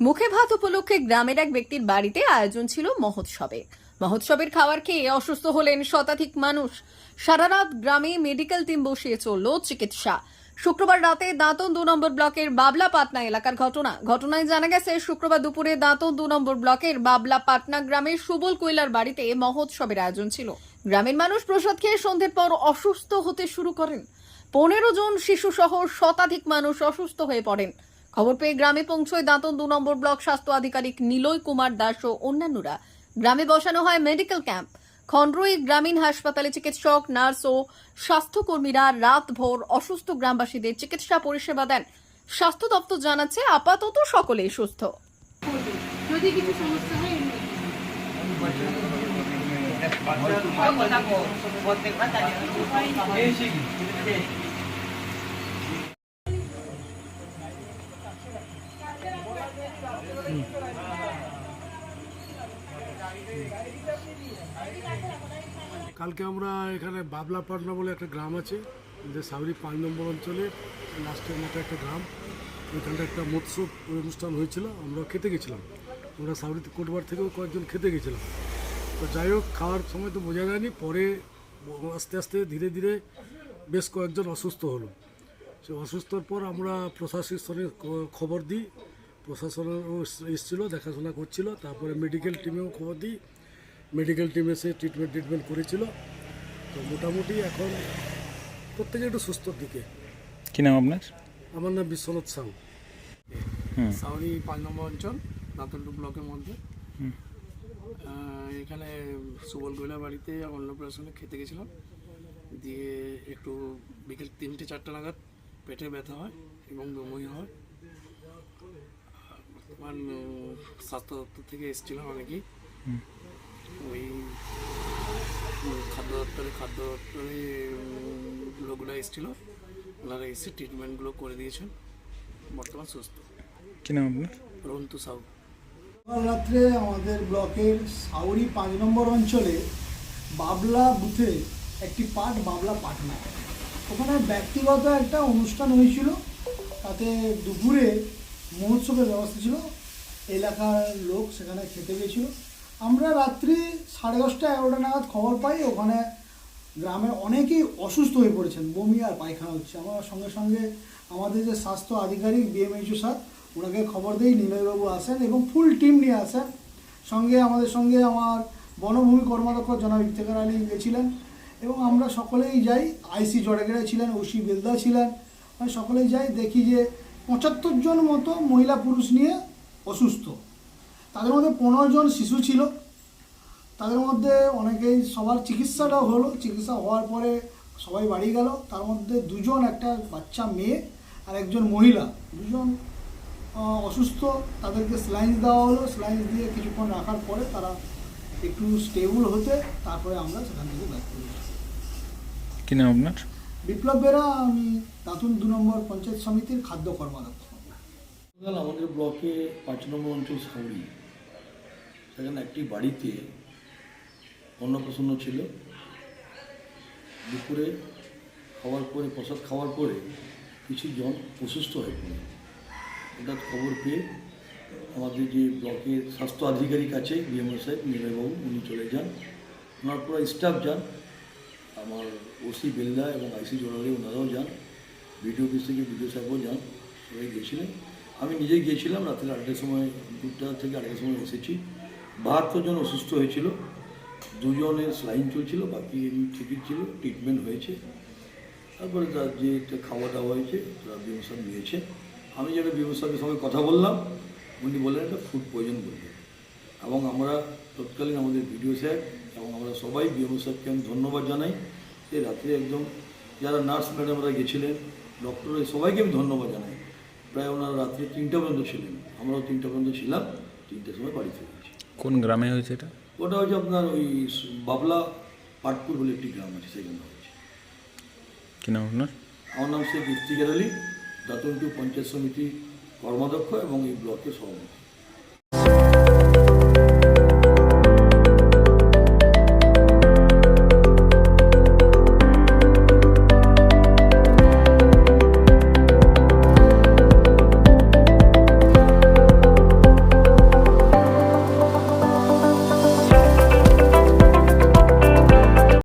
মুখে ভাত উপলক্ষে গ্রামের এক ব্যক্তির বাড়িতে আয়োজন ছিল মহোৎসবে। মহোৎসবের খাবার খেয়ে অসুস্থ হলেন শতাধিক মানুষ। সারা রাত গ্রামে মেডিকেল টিম বসিয়ে চলল চিকিৎসা। শুক্রবার রাতে দাঁতন দু নম্বর ব্লকের বাবলা পাটনা এলাকার ঘটনা। ঘটনায় জানা গেছে, শুক্রবার দুপুরে দাঁতন দু নম্বর ব্লকের বাবলা পাটনা গ্রামের সুবল কৈলার বাড়িতে মহোৎসবের আয়োজন ছিল। গ্রামের মানুষ প্রসাদ খেয়ে সন্ধ্যের পর অসুস্থ হতে শুরু করেন। পনেরো জন শিশু সহ শতাধিক মানুষ অসুস্থ হয়ে পড়েন। খবর পেয়ে গ্রামে পৌঁছয় দাঁতন দু নম্বর ব্লক স্বাস্থ্য আধিকারিক নিলয় কুমার দাস ও অন্যান্যরা। গ্রামে বসানো হয় মেডিকেল ক্যাম্প। খন্ডরই গ্রামীণ হাসপাতালে চিকিৎসক নার্স ও স্বাস্থ্যকর্মীরা রাতভর অসুস্থ গ্রামবাসীদের চিকিৎসা পরিষেবা দেন। স্বাস্থ্য দপ্তর জানাচ্ছে আপাতত সকলেই সুস্থ। যদি কিছু সমস্যা হয় এমনি। কালকে আমরা এখানে বাবলা পাটনা বলে একটা গ্রাম আছে যে সাবরি পাঁচ নম্বর অঞ্চলে, লাস্টের মতো একটা গ্রাম। ওইখানটা একটা মৎস্য অনুষ্ঠান হয়েছিল, আমরা খেতে গেছিলাম। আমরা সাবরি কোটবার থেকেও কয়েকজন খেতে গেছিলাম। তো যাই হোক, খাওয়ার সময় তো বোঝা যায়নি, পরে আস্তে আস্তে ধীরে ধীরে বেশ কয়েকজন অসুস্থ হলো। সে অসুস্থর পর আমরা প্রশাসনিক স্তরে খবর দিই। প্রশাসনেরও এসেছিল, দেখাশোনা করছিল, তারপরে মেডিকেল টিমেও খবর দিই। মেডিকেল টিম এসে ট্রিটমেন্ট ট্রিটমেন্ট করেছিল। তো মোটামুটি এখন প্রত্যেকে একটু সুস্থর দিকে। কি নাম আপনার? আমার নাম বিশ্বনাথ সাউ। সাউরি পাঁচ নম্বর অঞ্চল দাঁতলটু ব্লকের মধ্যে। এখানে সুবল গৈলা বাড়িতে অন্নপ্রাশনে খেতে গেছিলাম। দিয়ে একটু বিকেল তিনটে চারটে নাগাদ পেটে ব্যথা হয় এবং বমি হয়। বর্তমান স্বাস্থ্য দপ্তর থেকে এসেছিলাম অনেকেই। ওই খাদ্য দপ্তরে খাদ্য দপ্তরে লোকগুলো এসেছিল। ওনারা এসে ট্রিটমেন্টগুলো করে দিয়েছেন। বর্তমান সুস্থ। কি নাম আপনার? রন্তু সাউ। রাত্রে আমাদের ব্লকের সাউরি পাঁচ নম্বর অঞ্চলে বাবলা বুথে একটি পাঠ বাবলা পাটনা ওখানে ব্যক্তিগত একটা অনুষ্ঠান হয়েছিল। তাতে দুপুরে মহোৎসবের ব্যবস্থা ছিল। এলাকার লোক সেখানে খেতে গেছিল। আমরা রাত্রি সাড়ে দশটা, এগারোটা নাগাদ খবর পাই, ওখানে গ্রামের অনেকেই অসুস্থ হয়ে পড়েছেন, বমি আর পায়খানা হচ্ছে। আমরা সঙ্গে সঙ্গে আমাদের যে স্বাস্থ্য আধিকারিক বিএমএইচও স্যার, ওনাকে খবর দিই, নিলয়বাবু আসেন এবং ফুল টিম নিয়ে আসেন। সঙ্গে আমাদের সঙ্গে আমার বনভূমি কর্মাধ্যক্ষ জনাব ইফতেখার আলী গেছিলেন এবং আমরা সকলেই যাই, আইসি জড়েগেড়ে ছিলেন, ওসি বেলদা ছিলেন আমরা সকলেই যাই, দেখি যে পঁচাত্তর জন মতো মহিলা পুরুষ নিয়ে অসুস্থ। তাদের মধ্যে পনেরো জন শিশু ছিল। তাদের মধ্যে অনেকেই সবার চিকিৎসাটাও হলো। চিকিৎসা হওয়ার পরে সবাই বাড়ি গেল। তার মধ্যে দুজন একটা বাচ্চা মেয়ে আর একজন মহিলা। দুজন অসুস্থ। তাদেরকে স্লাইন্স দেওয়া হলো। স্লাইন্স দিয়ে কিছুক্ষণ রাখার পরে তারা একটু স্টেবল হতে তারপরে আমরা সেখান থেকে ব্যাক করি কি নাম আপনার? বিপ্লব বেরা আমি দাতুন দু নম্বর পঞ্চায়েত সমিতির খাদ্য গতকাল আমাদের ব্লকে পাঁচ নম্বর অঞ্চল সাউরি সেখানে একটি বাড়িতে অন্নপ্রসন্ন ছিল। দুপুরে খাওয়ার পরে, প্রসাদ খাওয়ার পরে কিছু জন অসুস্থ হয়ে পড়ে। হঠাৎ খবর পেয়ে আমাদের যে ব্লকের স্বাস্থ্য আধিকারিক আছে বিএমও সাহেব নিলয়বাবু উনি চলে যান। ওনার পুরো স্টাফ যান। আমার ওসি বেলদা এবং আইসি জোনারে ওনারাও যান। বিডিও অফিস থেকে বিডিও সাহেবও যান। সবাই গিয়েছিলেন আমি নিজে গিয়েছিলাম রাত্রি আটটার সময়, দুটা থেকে আড়াইটার সময় এসেছি। বাহাত্তর জন অসুস্থ হয়েছিল। দুজনের স্লাইন চলছিল, বাকি ঠিকই ছিল ট্রিটমেন্ট হয়েছে। তারপরে তার যে একটা খাওয়া দাওয়া হয়েছে, তারা বিমা সাহেব নিয়েছে। আমি যেটা বিমা সাহেবের সঙ্গে কথা বললাম, উনি বললেন, একটা ফুড পয়জন বলবেন এবং আমরা তৎকালীন আমাদের ভিডিও স্যার এবং আমরা সবাই বিএমও সাহেবকে আমি ধন্যবাদ জানাই। যে রাত্রে একদম যারা নার্স ম্যাডামরা গেছিলেন ডক্টর সবাইকে আমি ধন্যবাদ জানাই। প্রায় ওনারা রাত্রে তিনটা পর্যন্ত ছিলেন। আমরাও তিনটা পর্যন্ত ছিলাম তিনটের সময় বাড়ি ফিরেছি কোন গ্রামে হয়েছে এটা? ওটা হচ্ছে আপনার ওই বাবলা পাটপুর বলে একটি গ্রাম আছে সেখানে হয়েছে। কি নাম আপনার? আমার নাম শেখ ইফতিকার আলী দাতনটু পঞ্চায়েত সমিতি কর্মাধ্যক্ষ এবং এই ব্লকের সভাপতি।